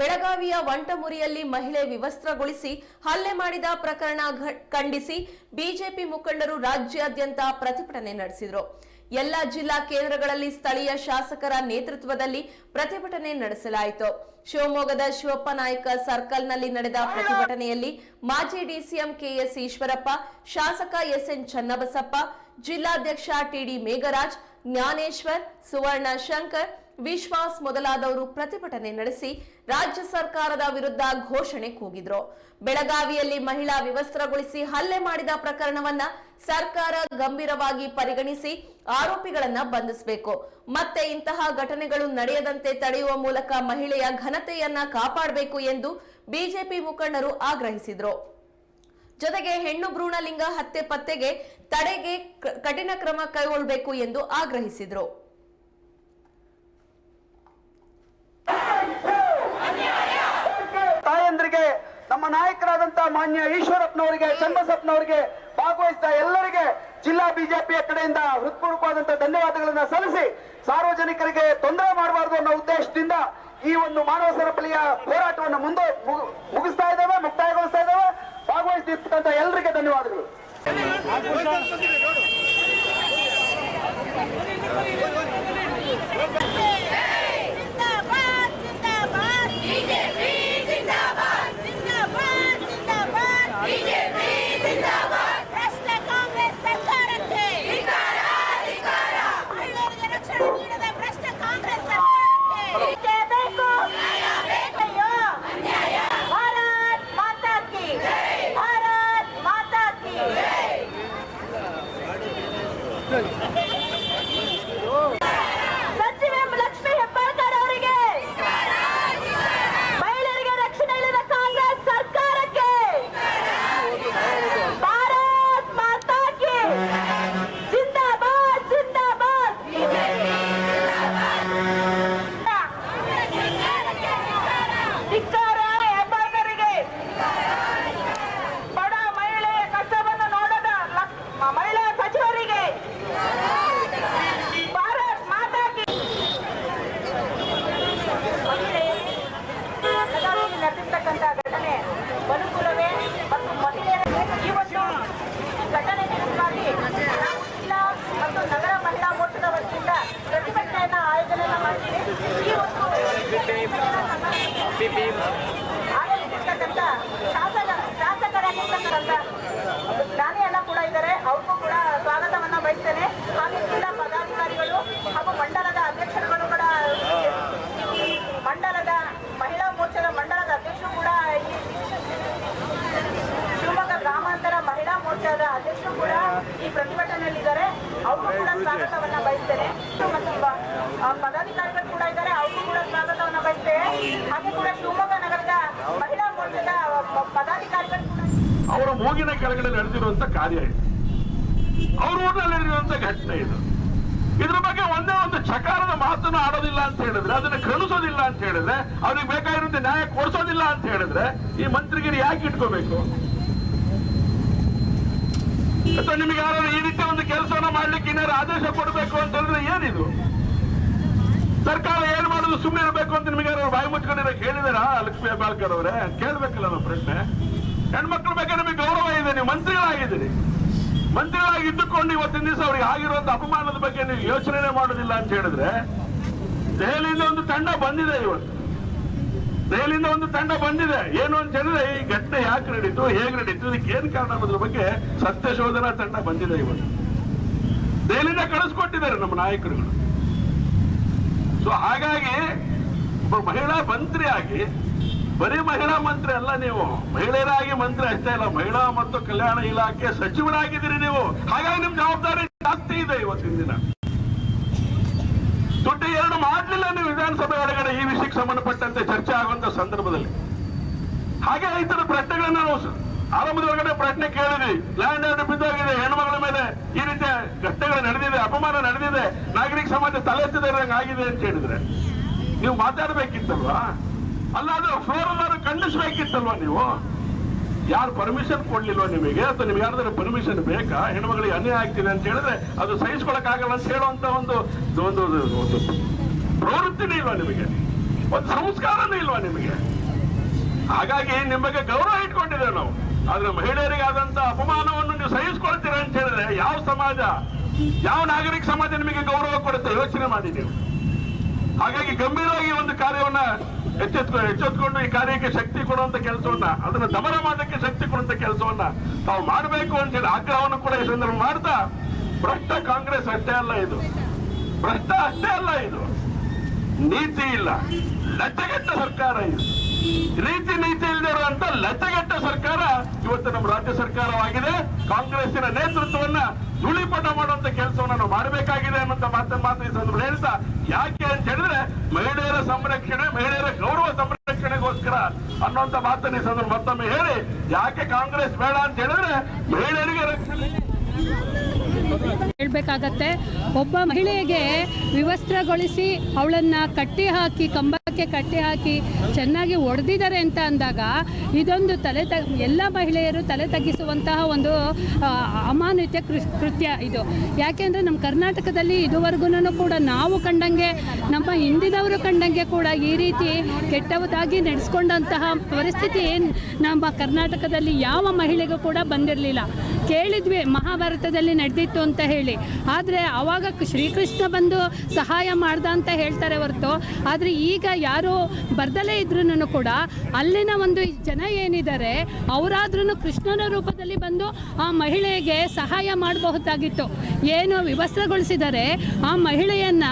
ಬೆಳಗಾವಿಯ ವಂಟಮುರಿಯಲ್ಲಿ ಮಹಿಳೆ ವಿವಸ್ತ್ರಗೊಳಿಸಿ ಹಲ್ಲೆ ಮಾಡಿದ ಪ್ರಕರಣ ಖಂಡಿಸಿ ಬಿಜೆಪಿ ಮುಖಂಡರು ರಾಜ್ಯಾದ್ಯಂತ ಪ್ರತಿಭಟನೆ ನಡೆಸಿದರು. ಎಲ್ಲ ಜಿಲ್ಲಾ ಕೇಂದ್ರಗಳಲ್ಲಿ ಸ್ಥಳೀಯ ಶಾಸಕರ ನೇತೃತ್ವದಲ್ಲಿ ಪ್ರತಿಭಟನೆ ನಡೆಸಲಾಯಿತು. ಶಿವಮೊಗ್ಗದ ಶಿವಪ್ಪ ನಾಯಕ ಸರ್ಕಲ್ನಲ್ಲಿ ನಡೆದ ಪ್ರತಿಭಟನೆಯಲ್ಲಿ ಮಾಜಿ ಡಿಸಿಎಂ ಕೆಎಸ್ ಈಶ್ವರಪ್ಪ, ಶಾಸಕ ಎಸ್ಎನ್ ಚನ್ನಬಸಪ್ಪ, ಜಿಲ್ಲಾಧ್ಯಕ್ಷ ಟಿಡಿ ಮೇಘರಾಜ್, ಜ್ಞಾನೇಶ್ವರ್, ಸುವರ್ಣ ಶಂಕರ್ ವಿಶ್ವಾಸ್ ಮೊದಲಾದವರು ಪ್ರತಿಭಟನೆ ನಡೆಸಿ ರಾಜ್ಯ ಸರ್ಕಾರದ ವಿರುದ್ಧ ಘೋಷಣೆ ಕೂಗಿದ್ರು. ಬೆಳಗಾವಿಯಲ್ಲಿ ಮಹಿಳಾ ವಿವಸ್ತ್ರಗೊಳಿಸಿ ಹಲ್ಲೆ ಮಾಡಿದ ಪ್ರಕರಣವನ್ನ ಸರ್ಕಾರ ಗಂಭೀರವಾಗಿ ಪರಿಗಣಿಸಿ ಆರೋಪಿಗಳನ್ನ ಬಂಧಿಸಬೇಕು. ಮತ್ತೆ ಇಂತಹ ಘಟನೆಗಳು ನಡೆಯದಂತೆ ತಡೆಯುವ ಮೂಲಕ ಮಹಿಳೆಯ ಘನತೆಯನ್ನ ಕಾಪಾಡಬೇಕು ಎಂದು ಬಿಜೆಪಿ ಮುಖಂಡರು ಆಗ್ರಹಿಸಿದ್ರು. ಜೊತೆಗೆ ಹೆಣ್ಣು ಭ್ರೂಣಲಿಂಗ ಹತ್ಯೆ ಪತ್ತೆಗೆ ತಡೆಗೆ ಕಠಿಣ ಕ್ರಮ ಕೈಗೊಳ್ಳಬೇಕು ಎಂದು ಆಗ್ರಹಿಸಿದ್ರು. ಜನರಿಗೆ ನಮ್ಮ ನಾಯಕರಾದಂತಹ ಮಾನ್ಯ ಈಶ್ವರಪ್ಪನವರಿಗೆ, ಚನ್ನಬಸಪ್ಪನವರಿಗೆ ಭಾಗವಹಿಸಿದ ಎಲ್ಲರಿಗೆ ಜಿಲ್ಲಾ ಬಿಜೆಪಿಯ ಕಡೆಯಿಂದ ಹೃತ್ಪೂರ್ವಕವಾದಂತ ಧನ್ಯವಾದಗಳನ್ನ ಸಲ್ಲಿಸಿ ಸಾರ್ವಜನಿಕರಿಗೆ ತೊಂದರೆ ಮಾಡಬಾರದು ಅನ್ನೋ ಉದ್ದೇಶದಿಂದ ಈ ಒಂದು ಮಾನವ ಸರಪಳಿಯ ಹೋರಾಟವನ್ನು ಮುಂದೆ ಮುಗಿಸ್ತಾ ಇದ್ದಾವೆ, ಮುಕ್ತಾಯಗೊಳಿಸ್ತಾ ಇದ್ದಾವೆ. ಭಾಗವಹಿಸಿರ್ತಕ್ಕಂಥ ಎಲ್ಲರಿಗೆ ಧನ್ಯವಾದಗಳು. 对。ನಡೆದಿರ್ತಕ್ಕಂಥ ಘಟನೆ ಬದುಕುಲವೇ ಮತ್ತು ಮಹಿಳೆಯರ ಒಂದು ಘಟನೆ ನಾವು ಜಿಲ್ಲಾ ಮತ್ತು ನಗರ ಮಹಿಳಾ ಮೋರ್ಚಾದ ವತಿಯಿಂದ ಪ್ರತಿಭಟನೆಯನ್ನು ಆಯೋಜನೆ ಮಾಡಿದ್ದೀವಿ ಈ ಒಂದು ಆಗಮಿಸಿರ್ತಕ್ಕಂಥ ಶಾಸಕ ಶಾಸಕರಾಗಿರ್ತಕ್ಕಂಥ ಜ್ಞಾನಿಯನ್ನ ಕೂಡ ಇದ್ದಾರೆ ಅವ್ರಿಗೂ ಕೂಡ ಸ್ವಾಗತವನ್ನ ಬಯಸ್ತೇನೆ ಹಾಗೆ ಜಿಲ್ಲಾ ಪದಾಧಿಕಾರಿಗಳು ಹಾಗೂ ಮಂಡಲದ ಅಧ್ಯಕ್ಷರುಗಳು ಕೂಡ ಈ ಮಂಡಲದ ಮಹಿಳಾ ಮೋರ್ಚಾದ ಮಂಡಲದ ಅಧ್ಯಕ್ಷರು ಕೂಡ ಈ ಶಿವಮೊಗ್ಗ ಗ್ರಾಮಾಂತರ ಮಹಿಳಾ ಮೋರ್ಚಾದ ಅಧ್ಯಕ್ಷರು ಕೂಡ ಈ ಪ್ರತಿಭಟನೆಯಲ್ಲಿದ್ದಾರೆ ಅವ್ರಿಗೂ ಕೂಡ ಸ್ವಾಗತವನ್ನ ಬಯಸ್ತೇನೆ. ಮತ್ತು ಪದಾಧಿಕಾರಿಗಳು ಕೂಡ ಇದ್ದಾರೆ. ಅವ್ರಿಗೂ ಕೂಡ ಸ್ವಾಗತವನ್ನ ಬಯಸ್ತೇವೆ. ಹಾಗೆ ಕೂಡ ಶಿವಮೊಗ್ಗ ನಗರದ ಮಹಿಳಾ ಮೋರ್ಚಾದ ಪದಾಧಿಕಾರಿಗಳು ಕೂಡ ಅವರ ಮೂಗಿನ ಕೆಳಗಡೆ ನಡೆದಿರುವಂತ ಕಾರ್ಯ ಇದು. ಅವ್ರ ಊರಿನಲ್ಲಿ ನಡೆದಿರುವಂತ ಘಟನೆ ಇದು. ಇದ್ರ ಬಗ್ಗೆ ಒಂದೇ ಒಂದು ಚಕಾರದ ಮಾತನ್ನು ಆಡೋದಿಲ್ಲ ಅಂತ ಹೇಳಿದ್ರೆ, ಅದನ್ನ ಕಳಿಸೋದಿಲ್ಲ ಅಂತ ಹೇಳಿದ್ರೆ, ಅವ್ರಿಗೆ ಬೇಕಾಗಿರುವಂತ ನ್ಯಾಯ ಕೊಡಿಸೋದಿಲ್ಲ ಅಂತ ಹೇಳಿದ್ರೆ, ಈ ಮಂತ್ರಿಗಿರಿ ಯಾಕೆ ಇಟ್ಕೋಬೇಕು? ಅಥವಾ ನಿಮಗೆ ಯಾರು ಈ ರೀತಿ ಒಂದು ಕೆಲಸವನ್ನ ಮಾಡ್ಲಿಕ್ಕೆ ಏನಾದ್ರು ಆದೇಶ ಕೊಡಬೇಕು ಅಂತ ಹೇಳಿದ್ರೆ ಏನಿದು? ಸರ್ಕಾರ ಏನ್ ಮಾಡೋದು ಸುಮ್ಮನೆ ಇರಬೇಕು ಅಂತ ನಿಮಗೆ ಯಾರು ಬಾಯಿ ಮುಚ್ಕೊಂಡಿರೋ ಕೇಳಿದಾರಾ ಲಕ್ಷ್ಮೀ ಹೆಬ್ಬಾಳ್ಕರ್ ಅವರೇ? ಕೇಳ್ಬೇಕಲ್ಲ ನಮ್ಮ ಪ್ರಶ್ನೆ. ಹೆಣ್ಮಕ್ಳ ಬಗ್ಗೆ ನಿಮಗೆ ಗೌರವ ಇದೆ, ನೀವು ಮಂತ್ರಿಗಳಾಗಿದ್ದೀರಿ. ಮಂತ್ರಿಗಳಾಗಿ ಇದ್ದುಕೊಂಡು ಇವತ್ತಿನ ದಿವಸ ಅವ್ರಿಗೆ ಆಗಿರುವಂತ ಅಪಮಾನದ ಬಗ್ಗೆ ನೀವು ಯೋಚನೆ ಮಾಡೋದಿಲ್ಲ ಅಂತ ಹೇಳಿದ್ರೆ ದೆಹಲಿಯಿಂದ ಒಂದು ತಂಡ ಬಂದಿದೆ ಇವತ್ತು. ದೆಹಲಿಯಿಂದ ಒಂದು ತಂಡ ಬಂದಿದೆ. ಏನು ಅಂತ ಹೇಳಿದ್ರೆ ಈ ಘಟನೆ ಯಾಕೆ ನಡೀತು, ಹೇಗೆ ನಡೀತು, ಇದಕ್ಕೆ ಏನ್ ಕಾರಣ ಅನ್ನೋದ್ರ ಬಗ್ಗೆ ಸತ್ಯ ಶೋಧನಾ ತಂಡ ಬಂದಿದೆ ಇವತ್ತು. ದೆಹಲಿಯಿಂದ ಕಳಿಸ್ಕೊಟ್ಟಿದ್ದಾರೆ ನಮ್ಮ ನಾಯಕರುಗಳು. ಸೊ ಹಾಗಾಗಿ ಒಬ್ಬ ಮಹಿಳಾ ಮಂತ್ರಿ ಆಗಿ, ಬರೀ ಮಹಿಳಾ ಮಂತ್ರಿ ಅಲ್ಲ ನೀವು, ಮಹಿಳೆಯರಾಗಿ ಮಂತ್ರಿ ಅಷ್ಟೇ ಇಲ್ಲ ಮಹಿಳಾ ಮತ್ತು ಕಲ್ಯಾಣ ಇಲಾಖೆ ಸಚಿವರಾಗಿದ್ದೀರಿ ನೀವು. ಹಾಗಾಗಿ ನಿಮ್ ಜವಾಬ್ದಾರಿ ಜಾಸ್ತಿ ಇದೆ ಇವತ್ತಿನ ದಿನ. ನೀವು ವಿಧಾನಸಭೆ ಒಳಗಡೆ ಈ ವಿಷಯಕ್ಕೆ ಸಂಬಂಧಪಟ್ಟಂತೆ ಚರ್ಚೆ ಆಗುವಂತ ಸಂದರ್ಭದಲ್ಲಿ. ಹಾಗೆ ರೈತರ ತರ ಪ್ರಶ್ನೆಗಳನ್ನ ನಾವು ಆರಂಭದ ಒಳಗಡೆ ಪ್ರಶ್ನೆ ಕೇಳಿದ್ವಿ. ಲ್ಯಾಂಡ್ ಆರ್ಡರ್ ಬಿದ್ದೋಗಿದೆ ಹೆಣ್ಮಗಳ ಮೇಲೆ ಈ ರೀತಿಯ ಘಟನೆಗಳು ನಡೆದಿದೆ, ಅಪಮಾನ ನಡೆದಿದೆ, ನಾಗರಿಕ ಸಮಾಜ ತಲೆ ಆಗಿದೆ ಅಂತ ಹೇಳಿದ್ರೆ. ನೀವು ಮಾತಾಡಬೇಕಿತ್ತಲ್ವಾ? ಅಲ್ಲ, ಅದು ಫ್ಲೋರ್ ಖಂಡಿಸಬೇಕಿತ್ತಲ್ವಾ ನೀವು? ಯಾರು ಪರ್ಮಿಷನ್ ಕೊಡ್ಲಿಲ್ವಾ ನಿಮಗೆ? ಅಥವಾ ನಿಮ್ಗೆ ಯಾರಾದ್ರೆ ಪರ್ಮಿಷನ್ ಬೇಕಾ? ಹೆಣ್ಮಗಳಿಗೆ ಅನ್ಯಾಯ ಆಗ್ತಿದೆ ಅಂತ ಹೇಳಿದ್ರೆ ಅದು ಸಹಿಸ್ಕೊಳಕ್ ಆಗಲ್ಲ ಅಂತ ಹೇಳುವಂತ ಒಂದು ಒಂದು ಪ್ರವೃತ್ತಿನೇ ಇಲ್ವಾ ನಿಮಗೆ? ಒಂದು ಸಂಸ್ಕಾರನೇ ಇಲ್ವಾ ನಿಮಗೆ? ಹಾಗಾಗಿ ನಿಮಗೆ ಗೌರವ ಇಟ್ಕೊಂಡಿದ್ದೇವೆ ನಾವು. ಆದ್ರೆ ಮಹಿಳೆಯರಿಗಾದಂತ ಅಪಮಾನವನ್ನು ನೀವು ಸಹಿಸ್ಕೊಳ್ತೀರಾ ಅಂತ ಹೇಳಿದ್ರೆ ಯಾವ ಸಮಾಜ, ಯಾವ ನಾಗರಿಕ ಸಮಾಜ ನಿಮಗೆ ಗೌರವ ಕೊಡುತ್ತೆ? ಯೋಚನೆ ಮಾಡಿ ನೀವು. ಹಾಗಾಗಿ ಗಂಭೀರವಾಗಿ ಒಂದು ಕಾರ್ಯವನ್ನ ಎಚ್ಚೆತ್ಕೊ, ಎಚ್ಚೆತ್ಕೊಂಡು ಈ ಕಾರ್ಯಕ್ಕೆ ಶಕ್ತಿ ಕೊಡುವಂತ ಕೆಲಸವನ್ನ, ಅದನ್ನ ದಮನ ಮಾಡಕ್ಕೆ ಶಕ್ತಿ ಕೊಡುವಂತ ಕೆಲಸವನ್ನ ತಾವು ಮಾಡಬೇಕು ಅಂತ ಹೇಳಿ ಆಗ್ರಹವನ್ನು ಕೂಡ ಈ ಸಂದರ್ಭ ಮಾಡ್ತಾ ಭ್ರಷ್ಟ ಕಾಂಗ್ರೆಸ್ ಅಷ್ಟೇ ಅಲ್ಲ ಇದು. ಭ್ರಷ್ಟ ಅಷ್ಟೇ ಅಲ್ಲ ಇದು. ನೀತಿ ಇಲ್ಲ. ಲಜ್ಜೆಗೆಟ್ಟ ಸರ್ಕಾರ ಇದು. ರೀತಿ ನೀತಿ ಇಲ್ಲದೆ ಇರುವಂತ ಲಜ್ಜೆಗೆಟ್ಟ ಸರ್ಕಾರ ಇವತ್ತು ನಮ್ಮ ರಾಜ್ಯ ಸರ್ಕಾರವಾಗಿದೆ. ಕಾಂಗ್ರೆಸ್ಸಿನ ನೇತೃತ್ವವನ್ನ ಧೂಳಿಪಟ ಮಾಡುವಂತ ಕೆಲಸವನ್ನು ನಾವು ಮಾಡಬೇಕಾಗಿದೆ ಅನ್ನುವಂತ ಮಾತನ್ನ ಮಾತ್ರ ಈ ಸಂದರ್ಭ ಹೇಳ್ತಾ, ಯಾಕೆ ಅಂತ ಹೇಳಿದ್ರೆ ಮಹಿಳೆಯರ ಸಂರಕ್ಷಣೆ, ಮಹಿಳೆಯರ ಗೌರವ ಸಂರಕ್ಷಣೆಗೋಸ್ಕರ ಅನ್ನುವಂತ ಮಾತನ್ನ ಈ ಸಂದರ್ಭ ಮತ್ತೊಮ್ಮೆ ಹೇಳಿ, ಯಾಕೆ ಕಾಂಗ್ರೆಸ್ ಬೇಡ ಅಂತ ಹೇಳಿದ್ರೆ ಮಹಿಳೆಯರಿಗೆ ರಕ್ಷಣೆ ಹೇಳ್ಬೇಕಾಗತ್ತೆ. ಒಬ್ಬ ಮಹಿಳೆಗೆ ವಿವಸ್ತ್ರಗೊಳಿಸಿ ಅವಳನ್ನು ಕಟ್ಟಿ ಹಾಕಿ ಕಂಬಕ್ಕೆ ಕಟ್ಟಿ ಹಾಕಿ ಚೆನ್ನಾಗಿ ಒಡೆದಿದ್ದಾರೆ ಅಂತ ಅಂದಾಗ ಇದೊಂದು ತಲೆ ತ, ಎಲ್ಲ ಮಹಿಳೆಯರು ತಲೆ ತಗ್ಗಿಸುವಂತಹ ಒಂದು ಅಮಾನುತ್ಯ ಕೃತ್ಯ ಇದು. ಯಾಕೆಂದರೆ ನಮ್ಮ ಕರ್ನಾಟಕದಲ್ಲಿ ಇದುವರೆಗೂ ಕೂಡ ನಾವು ಕಂಡಂಗೆ, ನಮ್ಮ ಹಿಂದಿನವರು ಕಂಡಂಗೆ ಕೂಡ ಈ ರೀತಿ ಕೆಟ್ಟವದಾಗಿ ನಡೆಸ್ಕೊಂಡಂತಹ ಪರಿಸ್ಥಿತಿ ನಮ್ಮ ಕರ್ನಾಟಕದಲ್ಲಿ ಯಾವ ಮಹಿಳೆಗೂ ಕೂಡ ಬಂದಿರಲಿಲ್ಲ. ಕೇಳಿದ್ವಿ, ಮಹಾಭಾರತದಲ್ಲಿ ನಡೆದಿತ್ತು ಅಂತ ಹೇಳಿ. ಆದರೆ ಆವಾಗ ಶ್ರೀಕೃಷ್ಣ ಬಂದು ಸಹಾಯ ಮಾಡ್ದ ಅಂತ ಹೇಳ್ತಾರೆ ಹೊರತು, ಆದರೆ ಈಗ ಯಾರು ಬರ್ದಲೇ ಇದ್ರೂ ಕೂಡ ಅಲ್ಲಿನ ಒಂದು ಜನ ಏನಿದ್ದಾರೆ ಅವರಾದ್ರೂ ಕೃಷ್ಣನ ರೂಪದಲ್ಲಿ ಬಂದು ಆ ಮಹಿಳೆಗೆ ಸಹಾಯ ಮಾಡಬಹುದಾಗಿತ್ತು. ಏನು ವಿವಸ್ತ್ರಗೊಳಿಸಿದರೆ ಆ ಮಹಿಳೆಯನ್ನ